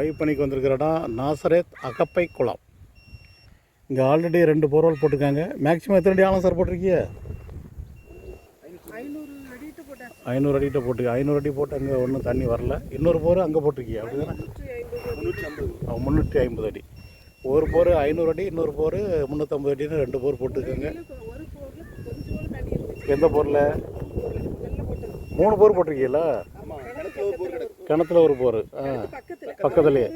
ஆய்வு பணிக்கு வந்திருக்கிற இடம் நாசரேத் அகப்பை குளம். இங்கே ஆல்ரெடி ரெண்டு போர்வெல் போட்டிருக்காங்க. மேக்ஸிமம் எத்தனை அடி ஆழம் சார் போட்டிருக்கீங்க ஐநூறு ஐநூறு அடிகிட்ட போட்டு ஐநூறு அடி போட்டு அங்கே ஒன்றும் தண்ணி வரல. இன்னொரு போர் அங்கே போட்டிருக்கீங்க அப்படி தானே முந்நூற்றி ஐம்பது ஐம்பது அடி. ஒரு போர் ஐநூறு அடி இன்னொரு போர் முந்நூற்றம்பது அடின்னு ரெண்டு போர் போட்டிருக்காங்க. எந்த போரில் மூணு போர் போட்டிருக்கீங்களா கிணத்துல ஒரு போர். ஆ. பக்கத்துலயே.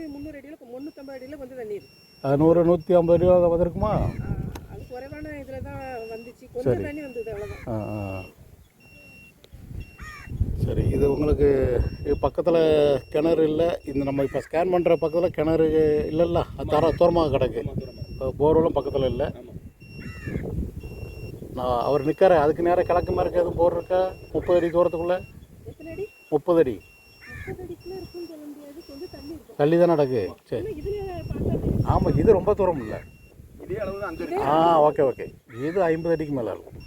அது நூறு நூற்றி ஐம்பது ரூபா வந்திருக்குமா? சரி. சரி இது உங்களுக்கு இது பக்கத்தில் கிணறு இல்லை. இந்த நம்ம இப்போ ஸ்கேன் பண்ணுற பக்கத்தில் கிணறு இல்லைல்ல? தர தூரமாக கிடக்கு. இப்போ போர்வெல்லாம் பக்கத்தில் இல்லை. நான் அவர் நிற்காரு அதுக்கு நேராக கிழக்கு மாதிரி எதுவும் போர் இருக்கா? முப்பது அடி தூரத்துக்குள்ளே? முப்பது அடி தள்ளி தான் நடக்கு. சரி. ஆனால் இதில் பார்த்தா ஆமாம் இது ரொம்ப தூரம் இல்லை. ஆ ஓகே ஓகே. இது ஐம்பது அடிக்கு மேலே இருக்கும்.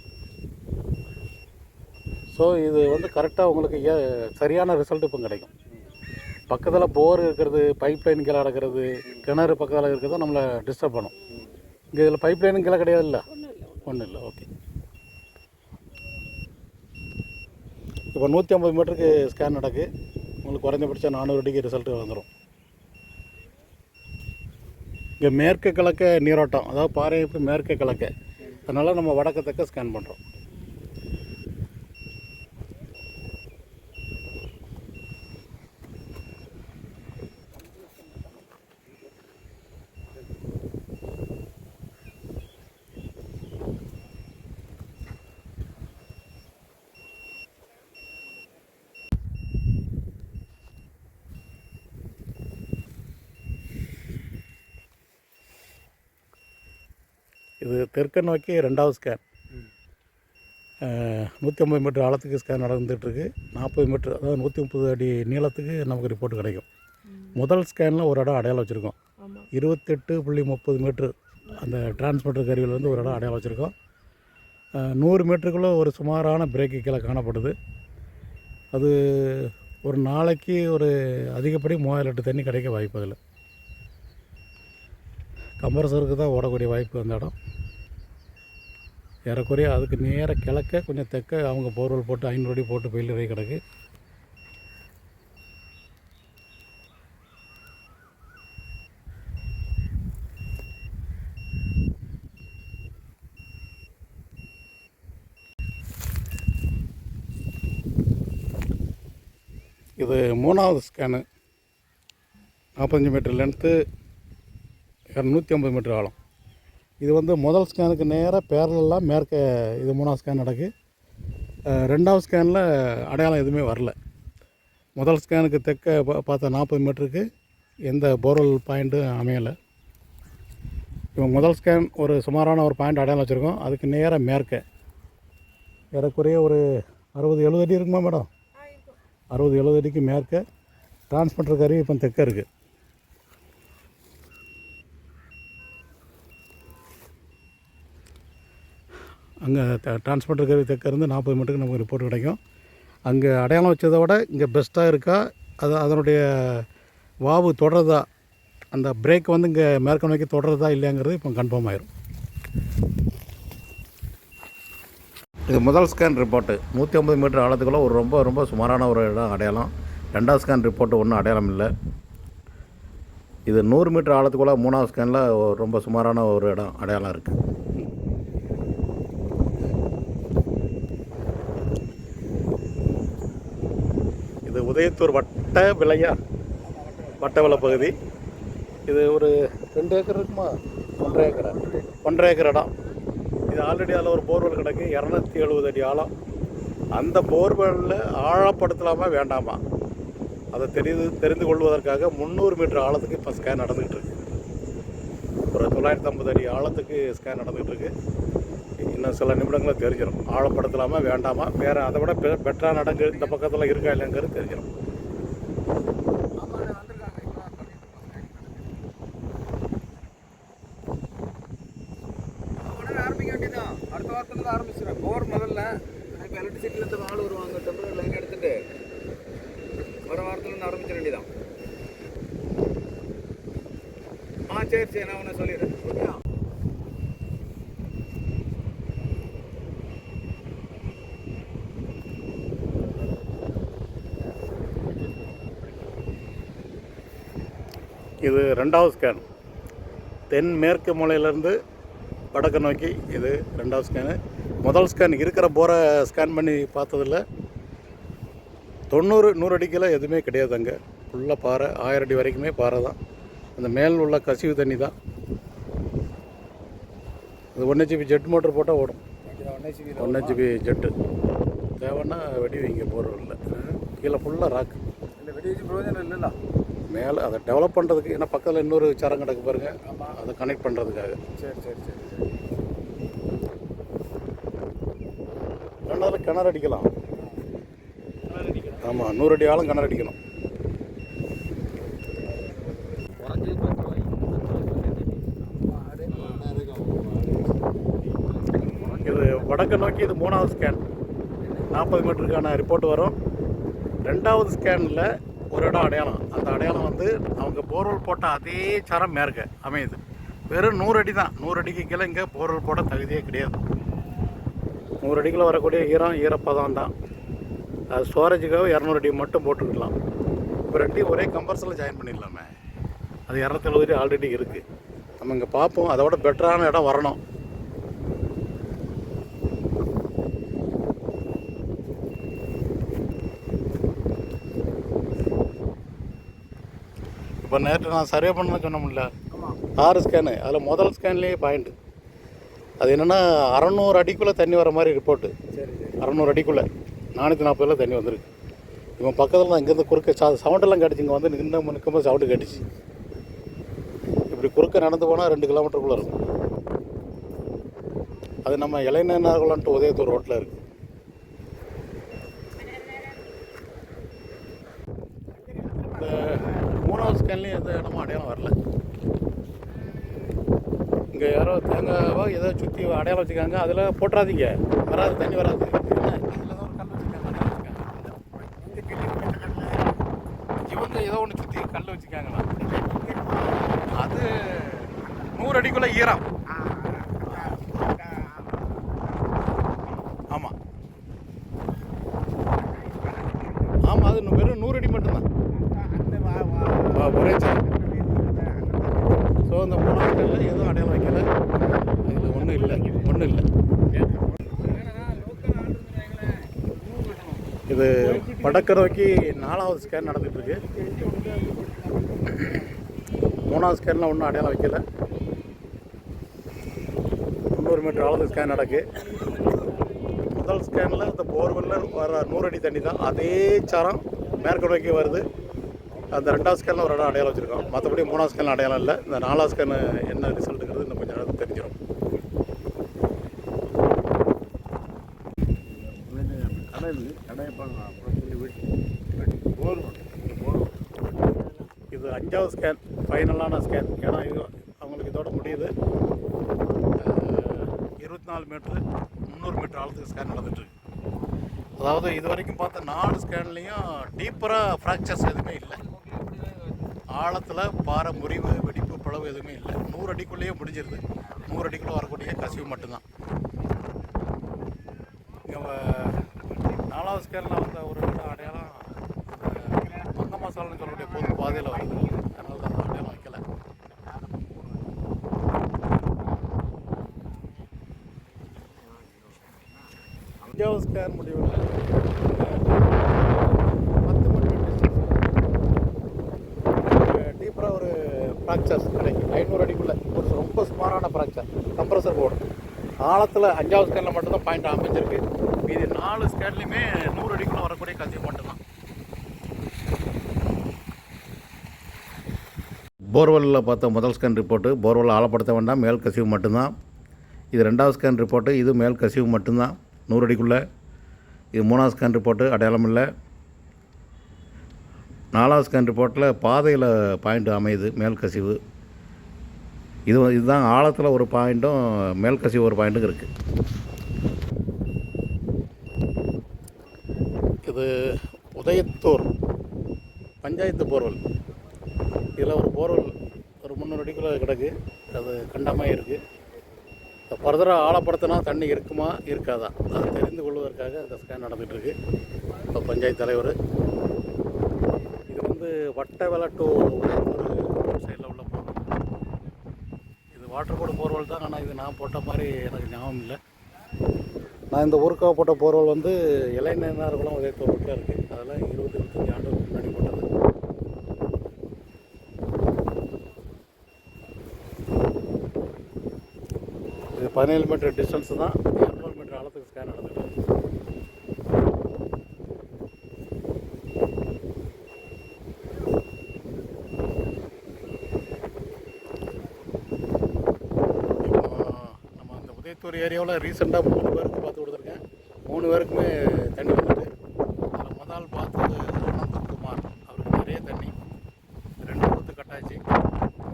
ஸோ இது வந்து கரெக்டாக உங்களுக்கு ஏ- சரியான ரிசல்ட் இப்போ கிடைக்கும். பக்கத்தில் போர் இருக்கிறது பைப் லைன் கீழே நடக்கிறது கிணறு பக்கத்தில் இருக்கிறது நம்மளை டிஸ்டர்ப் பண்ணும். இங்கே இதில் பைப் லைனும் கீழே கிடையாதுல்ல? ஒன்றும் இல்லை ஒன்றும் இல்லை ஓகே. இப்போ நூற்றி ஐம்பது மீட்டருக்கு ஸ்கேன் நடக்கு. உங்களுக்கு குறைஞ்சபட்சம் நானூறு அடிக்கு ரிசல்ட் வந்துடும் இங்கே மேற்கு கிழக்க நீரோட்டம். அதாவது பாறை மேற்கு கிழக்க. அதனால் நம்ம வடக்கு ஸ்கேன் பண்ணுறோம் இது தெற்க நோக்கி ரெண்டாவது ஸ்கேன். நூற்றி ஐம்பது மீட்டர் ஆழத்துக்கு ஸ்கேன் நடந்துகிட்ருக்கு நாற்பது மீட்டர் அதாவது நூற்றி முப்பது அடி நீளத்துக்கு நமக்கு ரிப்போர்ட் கிடைக்கும். முதல் ஸ்கேனில் ஒரு இடம் அடையாளம் வச்சுருக்கோம். இருபத்தெட்டு புள்ளி முப்பது மீட்ரு அந்த டிரான்ஸ்மிட்டர் கருவியில் வந்து ஒரு இடம் அடையாளம் வச்சுருக்கோம். நூறு மீட்டருக்குள்ளே ஒரு சுமாரான பிரேக்கு கீழே காணப்படுது. அது ஒரு நாளைக்கு ஒரு அதிகப்படி மூவாயிரம் லிட்டர் தண்ணி கிடைக்க வாய்ப்பு அதில். கம்பரசருக்கு தான் ஓடக்கூடிய வாய்ப்பு அந்த இடம். ஏறக்குறைய அதுக்கு நேராக கிழக்க கொஞ்சம் தெற்க அவங்க போர்வெல் போட்டு ஐநூறு அடி போட்டு பெயில் கிடக்கு. இது மூணாவது ஸ்கேனு நாற்பத்தஞ்சு மீட்டர் லென்த்து இரநூத்தி ஐம்பது மீட்டர் ஆழம். இது வந்து முதல் ஸ்கேனுக்கு நேராக பேரலாம் மேற்க இது மூணாவது ஸ்கேன் நடக்கு. ரெண்டாவது ஸ்கேனில் அடையாளம் எதுவுமே வரல. முதல் ஸ்கேனுக்கு தெற்க பா- பார்த்த நாற்பது மீட்டருக்கு எந்த போர்வெல் பாயிண்ட்டும் அமையலை. இப்போ முதல் ஸ்கேன் ஒரு சுமாரான ஒரு பாயிண்ட் அடையாளம் வச்சுருக்கோம். அதுக்கு நேராக மேற்க. ஏறக்குறைய ஒரு அறுபது எழுபது அடி இருக்குமா மேடம்? அறுபது எழுபது அடிக்கு மேற்க. டிரான்ஸ்மிட்டர் கருவி இப்போ தெற்க இருக்குது அங்கே டிரான்ஸ்மிட்டர் கருவி தெற்க நாற்பது மீட்டருக்கு நமக்கு ரிப்போர்ட் கிடைக்கும். அங்கே அடையாளம் வச்சதை விட இங்கே பெஸ்ட்டாக இருக்கா? அது அதனுடைய வாவு தொடருதா அந்த பிரேக் வந்து இங்கே மேற்க நோக்கி தொடருதா இல்லையாங்கிறது இப்போ கன்ஃபார்ம் ஆயிரும். இது முதல் ஸ்கேன் ரிப்போர்ட்டு நூற்றி ஐம்பது மீட்டர் ஆழத்துக்குள்ளே ஒரு ரொம்ப ரொம்ப சுமாரான ஒரு இடம் அடையாளம். ரெண்டாவது ஸ்கேன் ரிப்போர்ட்டு ஒன்றும் அடையாளம் இல்லை. இது நூறு மீட்டர் ஆழத்துக்குள்ளே மூணாவது ஸ்கேனில் ரொம்ப சுமாரான ஒரு இடம் அடையாளம் இருக்குது இது உதயத்தூர் வட்ட விலையா வட்ட விலை பகுதி. இது ஒரு ரெண்டு ஏக்கர் இருக்குமா? ஒன்றரை ஏக்கரா? ஒன்றரை ஏக்கர் இடம் இது ஆல்ரெடி அதில் ஒரு போர்வெல் கிடக்கு இரநூத்தி எழுபது அடி ஆழம். அந்த போர்வெல்லில் ஆழப்படுத்தலாமா வேண்டாமா? அதை தெரிந்து தெரிந்து கொள்வதற்காக முந்நூறு மீட்டர் ஆழத்துக்கு இப்போ ஸ்கேன் நடந்துகிட்டு இருக்கு. ஒரு தொள்ளாயிரத்தி ஐம்பது அடி ஆழத்துக்கு ஸ்கேன் நடந்துகிட்டு இருக்கு. இன்னும் சில நிமிடங்களில் தெரிஞ்சிடும் ஆழப்படுத்தலாமா வேண்டாமா? வேறு அதை விட பெ பெட்டராக நடங்கு இந்த பக்கத்தில் இருக்கா இல்லைங்கிறது தெரிஞ்சிடும் உடனே ஆரம்பிக்க அடுத்த வாரத்துல தான் ஆரம்பிச்சிடும் போர் முதல்ல இப்போ எலக்ட்ரிசிட்டிலேருந்து ஆள் வருவாங்க டெம்பரரி லைன் எடுத்துட்டு வர வாரத்துலேருந்து ஆரம்பிச்சிட வேண்டியதான் ஆ சரி சரி நான் உன்னை சொல்லிடுறேன். ஓகே இது ரெண்டாவது ஸ்கேன் தென் மேற்கு மூலையிலேருந்து வடக்கு நோக்கி இது ரெண்டாவது ஸ்கேனு முதல் ஸ்கேன் இருக்கிற போரை ஸ்கேன் பண்ணி பார்த்ததில்ல தொண்ணூறு நூறு அடிக்கெல்லாம் எதுவுமே கிடையாது அங்கே. ஃபுல்லாக பாறை ஆயிரம் அடி வரைக்குமே பாறை தான். அந்த மேல் உள்ள கசிவு தண்ணி தான். அது ஒன் ஹெச்பி ஜெட் மோட்டர் போட்டால் ஓடும். ஒன் ஹெச்பி ஜெட்டு தேவைன்னா வெடி வைங்க போகிறதில்ல கீழே ஃபுல்லாக ராக்கு இல்லை வெடி வச்சு பிரயோஜனம் இல்லைல்ல. மேலே அதை டெவலப் பண்ணுறதுக்கு ஏன்னா பக்கத்தில் இன்னொரு சரம் கிடக்கு பாருங்க. அதை கனெக்ட் பண்ணுறதுக்காக சரி சரி சரி ரெண்டாவது கிணறு அடிக்கலாம். ஆமாம் நூறு அடி ஆழம் கிணறு அடிக்கணும். இது வடக்கு நோக்கி இது மூணாவது ஸ்கேன் நாற்பது மீட்டருக்கான ரிப்போர்ட் வரும். ரெண்டாவது ஸ்கேனில் ஒரு இடம் அடையாளம். அந்த அடையாளம் வந்து அவங்க போர்வெல் போட்ட அதே சரம் மேற்க அமையுது. வெறும் நூறு அடி தான். நூறு அடிக்கு கீழே இங்கே போர்வெல் போட தகுதியே கிடையாது. நூறு அடிக்குள்ள வரக்கூடிய ஈரம் ஈரப்பதம் தான். அது ஸ்டோரேஜுக்காக இரநூறு அடி மட்டும் போட்டுக்கலாம். இப்போ ரெண்டையும் ஒரே கம்பர்ஸில் ஜாயின் பண்ணிடலாமே. அது இரநூத்தி எழுபது ஆல்ரெடி இருக்குது நம்ம இங்கே பார்ப்போம். அதோட பெட்டரான இடம் வரணும். இப்போ நேற்று நான் சர்வே பண்ண சொன்னோம்ல ஆறு ஸ்கேனு அதில் முதல் ஸ்கேன்லேயே பாயிண்ட் அது என்னென்னா அறநூறு அடிக்குள்ளே தண்ணி வர மாதிரி ரிப்போர்ட்டு அறநூறு அடிக்குள்ளே. நானூற்றி நாற்பதில் தண்ணி வந்திருக்கு. இவன் பக்கத்தில் தான் இங்கேருந்து குறுக்க சா சவுண்டெல்லாம் கிடச்சி இங்கே வந்து நின்று நிற்கும்போது சவுண்டு கிடச்சி இப்படி குறுக்க நடந்து போனால் ரெண்டு கிலோமீட்டருக்குள்ளே இருக்கும். அது நம்ம இளைஞர்குளான்ட்டு உதயத்தூர் ரோட்டில் இருக்குது இந்த மூணாவது ஸ்கேன்லேயும் எந்த இடமும் அடையாளம் வரல. இங்கே யாரோ தேங்காவோ ஏதோ சுற்றி அடையாளம் வச்சுருக்காங்க. அதில் போட்டுறாதீங்க. வராது தண்ணி வராது. இவங்க ஏதோ ஒன்று சுற்றி கல் வச்சுருக்காங்களா அது நூறு அடிக்குள்ளே ஈரம். ஆமாம் ஆமாம் அது வெறும் நூறு அடி மட்டும்தான். ஒரே ஸோ இந்த மூணாவது எதுவும் அடையாளம் வைக்கல. இதில் ஒன்றும் இல்லை. ஒன்றும் இல்லை. இது வடக்கு நாலாவது ஸ்கேன் நடந்துட்டு மூணாவது ஸ்கேனில் ஒன்றும் அடையாளம் வைக்கல. முந்நூறு மீட்டர் அளவு ஸ்கேன் நடக்கு. முதல் ஸ்கேனில் இந்த போர்வெல்லில் வர நூறு அடி தண்ணி தான். அதே சரம் மேற்கு நோக்கி வருது. அந்த ரெண்டாவது ஸ்கேனில் ஒரு இடம் அடையாளம் வச்சுருக்கோம். மற்றபடி மூணாவது ஸ்கேனில் அடையாளம் இல்லை. இந்த நாலாவது ஸ்கேனு என்ன ரிசல்ட்டுங்கிறது இன்னும் கொஞ்சம் நேரம் தெரிஞ்சிடும் இது அஞ்சாவது ஸ்கேன் ஃபைனலான ஸ்கேன். ஏன்னா இது அவங்களுக்கு இதோட முடியுது. இருபத்தி நாலு மீட்ரு முந்நூறு மீட்டர் ஆழத்துக்கு ஸ்கேன் நடந்துட்டுருக்கு அதாவது இது வரைக்கும் பார்த்த நாலு ஸ்கேன்லேயும் டீப்பராக ஃப்ராக்சர்ஸ் எதுவுமே இல்லை. ஆழத்தில் பாறை முறிவு வெடிப்பு பிளவு எதுவுமே இல்லை. நூறு அடிக்குள்ளேயே முடிஞ்சிருது. நூறு அடிக்குள்ளே வரக்கூடிய கசிவு மட்டும்தான். இங்கே நாலாவது ஸ்கேலில் வந்த ஒரு அடையாளம் மங்க மசாலான்னு சொல்லக்கூடிய பொது பாதையில் வருது அதனால தான் அடையாளம் வைக்கல. அஞ்சாவது ஸ்கேர் முடிவில் பத்து மீட்டர் டீப்பராக ஒரு ஃப்ராக்சர்ஸ் கிடைக்கும் ஐநூறு அடிக்குள்ளே ஒரு ரொம்ப சுமாரான ஃப்ராக்சர் கம்ப்ரஸர் போர்டு ஆழத்தில் அஞ்சாவது ஸ்கேனில் மட்டும்தான் பாயிண்ட் அமைஞ்சிருக்கு. இது நாலு ஸ்கேன்லையுமே நூறு அடிக்குள்ளே வரக்கூடிய கசிவு மட்டும்தான். போர்வெல்லில் பார்த்த முதல் ஸ்கேன் ரிப்போர்ட்டு போர்வெல் ஆழப்படுத்த வேண்டாம் மேல் கசிவு மட்டும்தான். இது ரெண்டாவது ஸ்கேன் ரிப்போர்ட்டு இது மேல் கசிவு மட்டும்தான் நூறு அடிக்குள்ளே. இது மூணாவது ஸ்கேன் ரிப்போர்ட்டு அடையாளம் இல்லை. நாலாவது ஸ்கேன் ரிப்போர்ட்டில் பாதையில் பாயிண்ட் அமையுது மேல் கசிவு. இது இதுதான் ஆழத்தில் ஒரு பாயிண்ட்டும் மேல் ஒரு பாயிண்ட்டும் இருக்குது இது உதயத்தூர் பஞ்சாயத்து போர்வெல். இதில் ஒரு போர்வெல் ஒரு முந்நூறு முந்நூறு அடிக்குள்ளே கிடக்கு. அது கண்டமாக இருக்குது ஃபர்தராக ஆழப்படுத்தினா தண்ணி இருக்குமா இருக்காதா? அதை தெரிந்து கொள்வதற்காக அந்த ஸ்கேன் நடந்துகிட்ருக்கு இப்போ பஞ்சாயத்து தலைவர். இது வந்து வட்ட டு சைடில் உள்ள போர்வெல் இது வாட்டர் போர்டு போர்வல் தான் ஆனால் இது நான் போட்ட மாதிரி எனக்கு ஞாபகம் இல்லை. நான் இந்த ஊருக்காக போட்ட போர்வல் வந்து இளைஞர்களும் அதே தோட்டத்தில் இருக்குது அதெல்லாம் இருபது இருபத்தஞ்சி ஆண்டு முன்னாடி போட்டது. இது பதினேழு மீட்டர் டிஸ்டன்ஸ் தான் இரநூறு மீட்டர் ஆழத்துக்கு ஸ்கேன் நடந்துட்டு இருக்கு. இப்போ நம்ம ஏரியாவில் ரீசெண்டாக மூணு பேருக்கு பார்த்து கொடுத்துருக்கேன். மூணு பேருக்குமே தண்ணி வந்துட்டு. அதில் முதல் பார்த்தது அனந்தகுமார் அவருக்கு நிறைய தண்ணி. ரெண்டு ஊற்று கட்டாச்சு.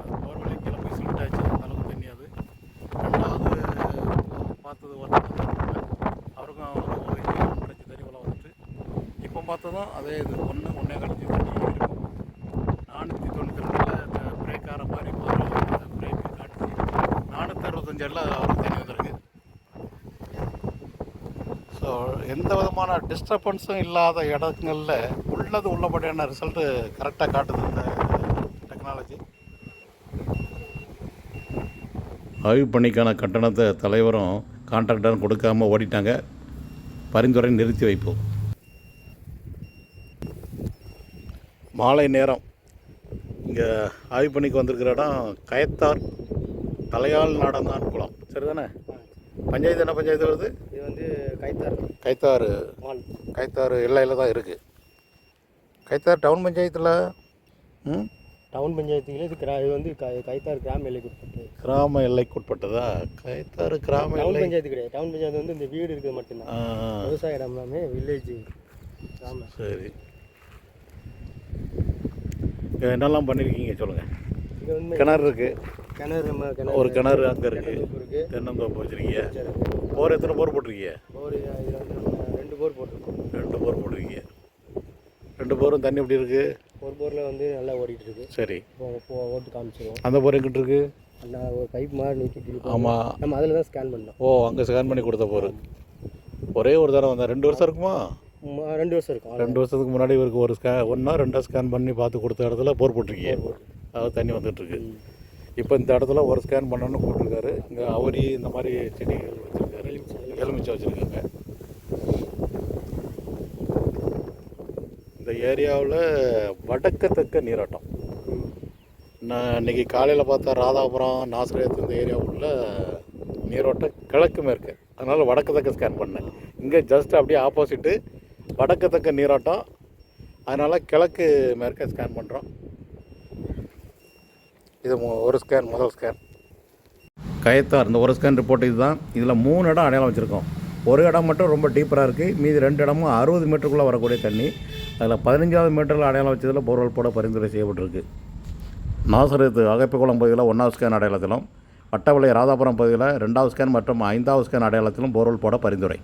அது போர் வழி கீழே போய் சொல்லிட்டாச்சு அளவுக்கு தண்ணி அது. ரெண்டாவது பார்த்தது ஒருத்தர் அவருக்கும் ஒரு ஒரு இன்ச்சு தண்ணி போல் வந்துட்டு. இப்போ பார்த்ததும் அதே இது. ஒன்று ஒன்றே கழிச்சு தண்ணி இருக்கும் நானூற்றி தொண்ணூற்றி ரெண்டில் பிரேக் ஆகிற மாதிரி பிரேக்கு காட்டுச்சு. நானூற்றி அறுபத்தஞ்சு அவருக்கு தண்ணி வந்திருக்கு ஸோ எந்த விதமான டிஸ்டர்பன்ஸும் இல்லாத இடங்களில் உள்ளது உள்ளபடியான ரிசல்ட்டு கரெக்டாக காட்டுது இந்த டெக்னாலஜி ஆய்வு பணிக்கான கட்டணத்தை தலைவரும் கான்ட்ராக்டரும் கொடுக்காம ஓடிட்டாங்க. பரிந்துரை நிறுத்தி வைப்போம். மாலை நேரம். இங்கே ஆய்வு பணிக்கு வந்திருக்கிற இடம் கயத்தார் தலையால் நாடந்தான் குளம். சரிதானே? பஞ்சாயத்து என்ன பஞ்சாயத்து வருது? வந்து கைத்தார் கைத்தாறு. மால் கைத்தாறு எல்லையில் தான் இருக்குது கைத்தாறு டவுன் பஞ்சாயத்தில் ம்? டவுன் பஞ்சாயத்துக்கு இது கிரா இது வந்து கை- கைத்தார் கிராம எல்லைக்கு உட்பட்டு. கிராம எல்லைக்குட்பட்டதா கைத்தாறு கிராம டவுன் பஞ்சாயத்து கிடையாது. டவுன் பஞ்சாயத்து வந்து இந்த வீடு இருக்கிறது மட்டும்தான். விவசாய இடம் எல்லாமே வில்லேஜ் கிராம சரி. என்னெல்லாம் பண்ணியிருக்கீங்க சொல்லுங்கள் கிணறு இருக்குது கிணறு ஒரு கிணறு அங்கே இருக்குது இருக்கு. தென்னந்தோப்பு வச்சுருக்கீங்க. போர் எத்தனை போர் போட்டிருக்கீங்க? நம்ம ரெண்டு போர் போட்டிருக்கோம். ரெண்டு போர் போட்டிருக்கீங்க. ரெண்டு போரும் தண்ணி எப்படி இருக்குது ஒரு போரில் வந்து நல்லா ஓடிட்டு இருக்கு. சரி. இப்போ ஓட்டு காமிச்சிருவோம். அந்த போர் எங்கிட்டு இருக்கு? ஒரு பைப் மாதிரி இருக்கு. ஆமாம் நம்ம அதில் தான் ஸ்கேன் பண்ணோம். ஓ அங்கே ஸ்கேன் பண்ணி கொடுத்த போர். ஒரே ஒரு தடவை வந்தேன் ரெண்டு வருஷம் இருக்குமா? ரெண்டு வருஷம் இருக்கும். ரெண்டு வருஷத்துக்கு முன்னாடி இவருக்கு ஒரு ஸ்கே ஒன்றா ரெண்டா ஸ்கேன் பண்ணி பார்த்து கொடுத்த இடத்துல போர் போட்டிருக்கீங்க. அதாவது தண்ணி வந்துட்டுருக்கு இப்போ இந்த இடத்துல ஒரு ஸ்கேன் பண்ணணும்னு போட்டிருக்காரு. இங்கே அவரி இந்த மாதிரி செடிகள் வச்சுருக்காரு. எலுமிச்சை வச்சுருக்காங்க. இந்த ஏரியாவில் வடக்கத்தக்க நீராட்டம். நான் இன்றைக்கி காலையில் பார்த்தா ராதாபுரம் நாசிரியத்து இந்த ஏரியாவுக்குள்ள நீரோட்டம் கிழக்கு மேற்கு. அதனால் வடக்கு ஸ்கேன் பண்ணேன். இங்கே ஜஸ்ட் அப்படியே ஆப்போசிட்டு வடக்கு நீராட்டம். அதனால் கிழக்கு மேற்க ஸ்கேன் பண்ணுறோம் இது மு- ஒரு ஸ்கேன் முதல் ஸ்கேன் கயத்தார் இந்த ஒரு ஸ்கேன் ரிப்போர்ட் இதுதான். இதில் மூணு இடம் அடையாளம் வச்சுருக்கோம். ஒரு இடம் மட்டும் ரொம்ப டீப்பராக இருக்குது மீதி ரெண்டு இடமும் அறுபது மீட்டருக்குள்ளே வரக்கூடிய தண்ணி. அதில் பதினஞ்சாவது மீட்டரில் அடையாளம் வச்சதில் போர்வெல் போட பரிந்துரை செய்யப்பட்டிருக்கு. நாசரத்து அகப்பிக்குளம் பகுதியில் ஒன்றாவது ஸ்கேன் அடையாளத்திலும் வட்டவளை ராதாபுரம் பகுதியில் ரெண்டாவது ஸ்கேன் மற்றும் ஐந்தாவது ஸ்கேன் அடையாளத்திலும் போர்வெல் போட பரிந்துரை.